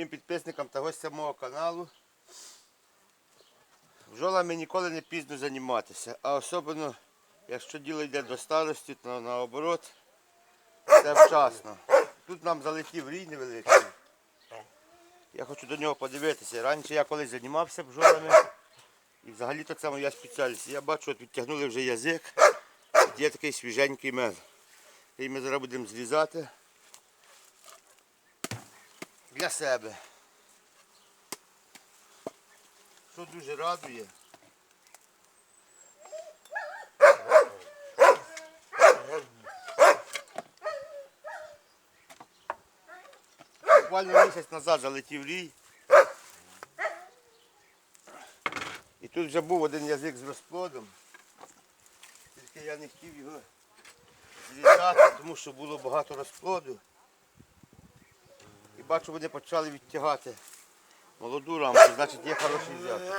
моїм підписникам та гостям мого каналу. Бджолами ніколи не пізно займатися, а особливо, якщо діло йде до старості, то наоборот, це вчасно. Тут нам залетів рій невеликий. Я хочу до нього подивитися. Раніше я колись займався бджолами. І взагалі-то це моя спеціальність. Я бачу, от відтягнули вже язик. Є такий свіженький мед. І ми зараз будемо зрізати для себе. Що дуже радує. Буквально місяць назад залетів рій. І тут вже був один язик з розплодом. Тільки я не хотів його зрізати, тому що було багато розплоду. Бачу, вони почали відтягати молоду рамку, значить є хороший взяток.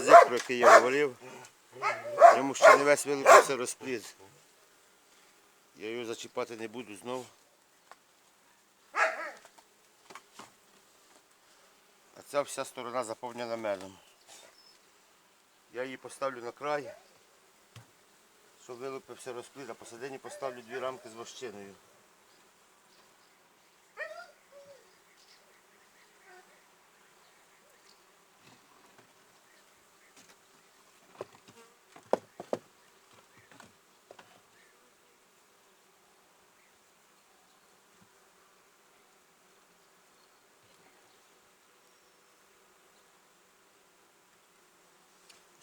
Язик, про який я говорив, йому ще не весь вилупився розплід. Я його зачіпати не буду знов. А ця вся сторона заповнена медом. Я її поставлю на край, щоб вилупився розплід, а посередині поставлю дві рамки з вощиною.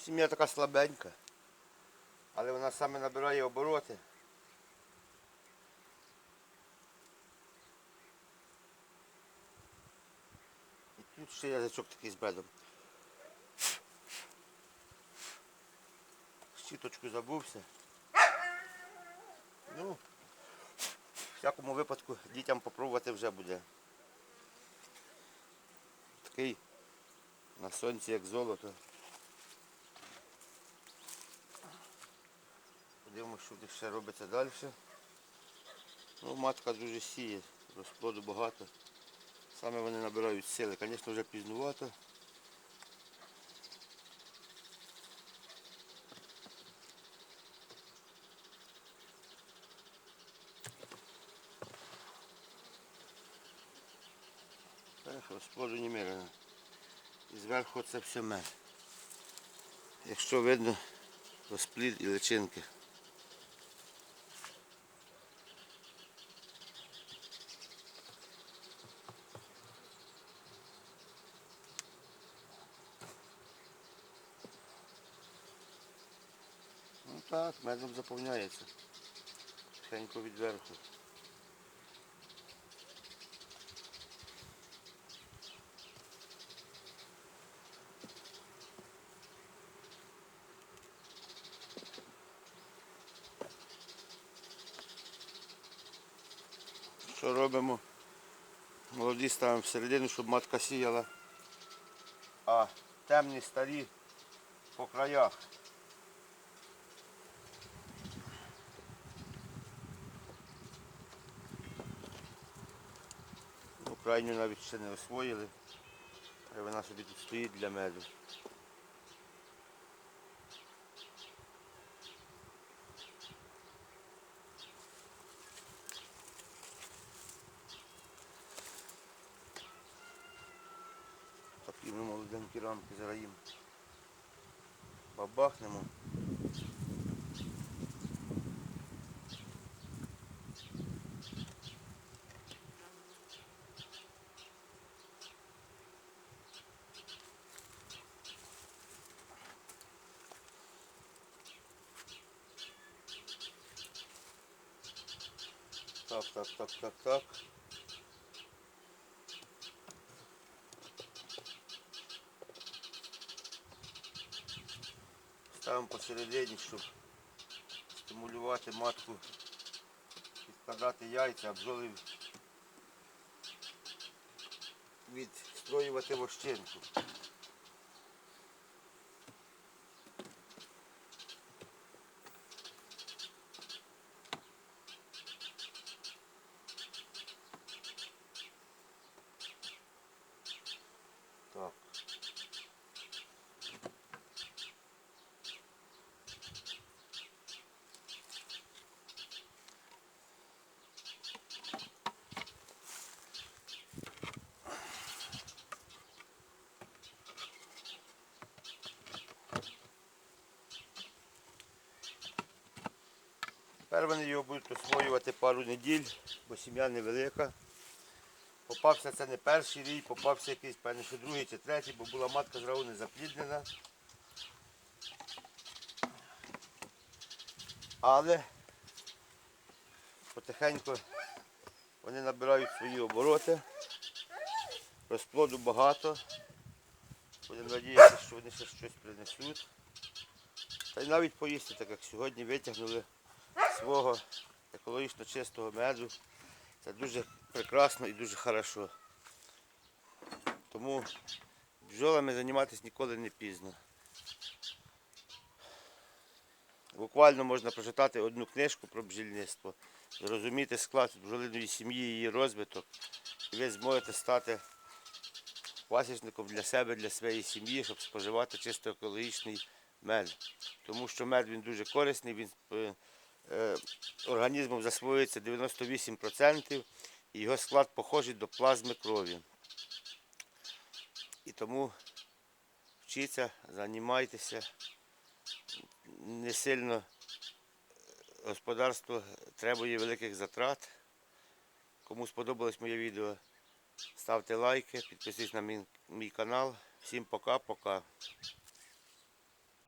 Сім'я така слабенька, але вона саме набирає обороти. І тут ще язичок такий з бедом. Щіточку забувся. Ну, в всякому випадку дітям попробувати вже буде. Такий на сонці як золото. Подивимося, що тут ще робиться далі. Ну, матка дуже сіє, розплоду багато. Саме вони набирають сили. Звісно, вже пізнувато. Розплоду немерено. І зверху це все мед. Якщо видно, розплід і личинки. Так, медом заповняється. Тихенько від верху. Що робимо? Молоді ставимо всередину, щоб матка сіяла. А темні старі по краях. Крайню навіть ще не освоїли. А вона собі тут стоїть для меду. Такі ми молоденькі рамки зараз їм бабахнемо. так, так, так, так. Ставимо посередині, щоб стимулювати матку, відкладати яйця, а бджоли відстроювати вощинку. Тепер вони його будуть освоювати пару неділь, бо сім'я невелика. Попався це не перший рій, попався якийсь, певне, що другий чи третій, бо була матка зразу не запліднена. Але потихеньку вони набирають свої обороти. Розплоду багато. Будемо надіятися, що вони ще щось принесуть. Та й навіть поїсти, так як сьогодні витягнули свого екологічно чистого меду. Це дуже прекрасно і дуже хорошо. Тому бджолами займатися ніколи не пізно. Буквально можна прочитати одну книжку про бджільництво, зрозуміти склад бджолиної сім'ї, її розвиток, і ви зможете стати пасічником для себе, для своєї сім'ї, щоб споживати чисто екологічний мед. Тому що мед він дуже корисний, він е, організмом засвоюється 98%, і його склад похожий до плазми крові. І тому вчіться, займайтеся. Не сильно е, господарство требує великих затрат. Кому сподобалось моє відео, ставте лайки, підписуйтесь на мій канал. Всім пока-пока.